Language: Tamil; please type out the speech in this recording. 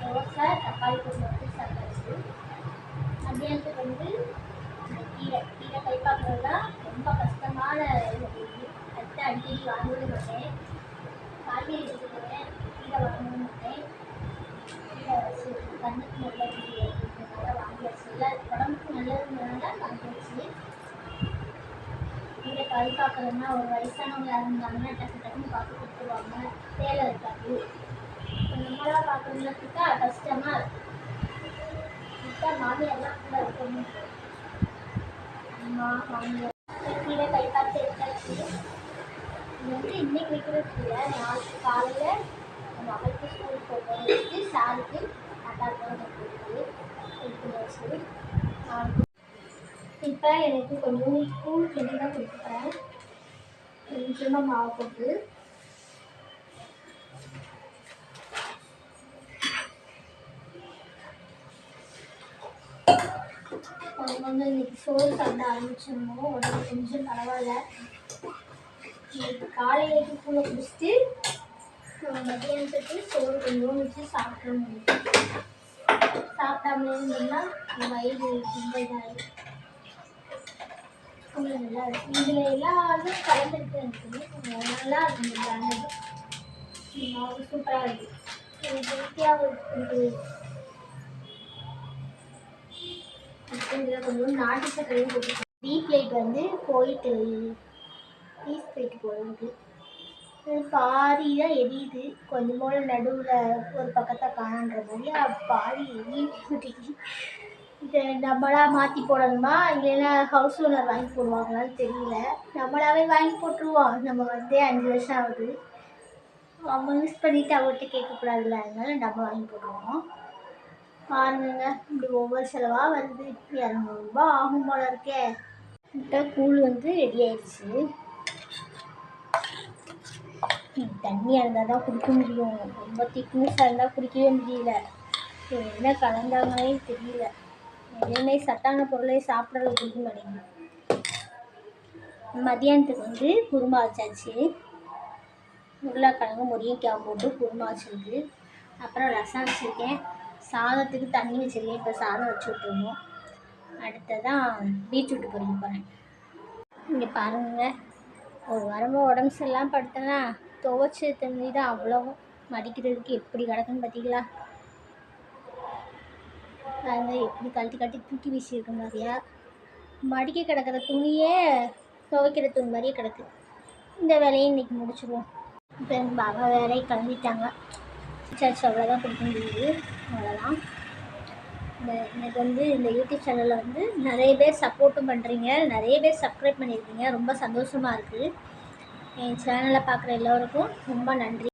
தோசை தக்காளி பொருள் வச்சு சாப்பிட்டாச்சு மத்தியானத்துக்கு வந்து இந்த கீரை கீரை கை பார்க்குறது தான் ரொம்ப கஷ்டமான இது அடுத்து அடிக்கடி வாங்கவே மாட்டேன் காய்கறி எடுத்து போவேன் கீரை வாங்கவே மாட்டேன் கீரை வச்சு கண்ணுக்கு நல்லது அப்படின்றதுனால வாங்கியாச்சு இல்லை உடம்புக்கு நல்லதுனால வாங்கியாச்சு பல் கை பார்க்குறதுனா ஒரு வயசானவங்க இருந்தாங்கன்னா டக்கு டக்குன்னு பார்த்து கொடுத்துருவாங்க. வேலை இருக்காது. இப்போ நம்மளாம் பார்க்குறதுனா கஷ்டமாக இருக்கும் இப்போ மாமியார்லாம் கூட இருக்கணும் அம்மா மாமியார் கீழே கை பார்த்து எடுத்தாச்சு. இது வந்து இன்னைக்கு வைக்கிறது இல்லை. நாளைக்கு காலையில் என் மகளுக்கு ஸ்கூல் போகிறேன் சாருக்கு அட்டாக்கு போகிறது எடுத்து வச்சு நாளைக்கு இப்போ எனக்கு கொஞ்சம் கூழ் சொல்லி தான் கொடுத்துருக்கேன் கொஞ்சமாக மாவு போட்டு. கொஞ்சம் இன்னைக்கு சோறு சாப்பிட ஆரம்பிச்சிருந்தோம். உடம்பு கொஞ்சம் பரவாயில்ல. இன்னைக்கு காலையிலேக்கு கூட குடிச்சிட்டு அஹ் மத்தியானத்துக்கு சோறு கொஞ்சம் வச்சு சாப்பிட முடியும் சாப்பிடாமலே இருந்தோம்னா வயிறு ரொம்ப இருக்கும் கொஞ்சம் நல்லா இருக்கும் இதில் எல்லாம் இதுவும் கலந்துருக்கு இருக்குது கொஞ்சம் நல்லா இருக்கும் இந்த சூப்பராக இருக்குது எனக்கு ஹெல்த்தியாகவும் இருக்குது இதில் கொஞ்சம் நாட்டு சர்க்கரையும் போட்டுருக்கேன் பிளேட் வந்து போயிட்டு பீஸ் பிளேட் போயிருக்கு பாதி தான் எரியுது கொஞ்சம் போல நடுவில் ஒரு பக்கத்தை காணன்ற மாதிரி அஹ் பாதி எரியுது இதை மாற்றி போடணுமா? இல்லைன்னா ஹவுஸ் ஓனர் வாங்கி போடுவாங்களான்னு தெரியல. நம்மளாவே வாங்கி போட்டுருவோம். நம்ம வந்து அஞ்சு வருஷம் ஆகுது. அவங்க யூஸ் பண்ணிவிட்டு அவர்கிட்ட கேட்கக்கூடாதுல்ல. அதனால நம்ம வாங்கி போடுவோம். பாருங்க. இப்படி ஒவ்வொரு செலவாக வருது. இரநூறுபா ஆகும் போல இருக்கே. கூழ் வந்து ரெடி ஆயிடுச்சு. தண்ணியாக இருந்தால் தான் குடிக்க முடியும். ரொம்ப திக்னஸாக இருந்தால் குடிக்கவே முடியல. என்ன கலந்தாங்களே தெரியல. எதுவுமே சத்தான பொருளை சாப்பிட்றது பிடிக்க மாட்டேங்குது மதியானத்துக்கு வந்து குருமா வச்சாச்சு. உருளைக்கிழங்கு முருங்கைக்காய் போட்டு குருமா வச்சுருக்கு. அப்புறம் ரசம் வச்சுருக்கேன். சாதத்துக்கு தண்ணி வச்சுருக்கேன். இப்போ சாதம் வச்சு விட்டுருவோம் அடுத்ததான் பீட்ரூட் பொரிக்க போகிறேன் இங்கே பாருங்க. ஒரு வாரமாக உடம்பு சரியில்லாம் படுத்தேன்னா துவைச்ச தண்ணி தான் அவ்வளவும் மடிக்கிறதுக்கு எப்படி கிடக்குன்னு பார்த்தீங்களா பாருங்க எப்படி கழட்டி கழட்டி தூக்கி வீசியிருக்க மாதிரியா? மடிக்க கிடக்கிற துணியே துவைக்கிற துணி மாதிரியே கிடக்கு. இந்த வேலையை இன்னைக்கு முடிச்சிடுவோம். இப்போ எங்கள் பாபா வேலையை கிளம்பிட்டாங்க. சர்ச் அவ்வளோதான் கொடுக்க முடியுது. அவ்வளோதான் இந்த எனக்கு வந்து இந்த யூடியூப் சேனலில் வந்து நிறைய பேர் சப்போர்ட்டும் பண்ணுறீங்க நிறைய பேர் சப்ஸ்கிரைப் பண்ணியிருக்கீங்க. ரொம்ப சந்தோஷமாக இருக்குது என் சேனலை பார்க்குற எல்லோருக்கும் ரொம்ப நன்றி.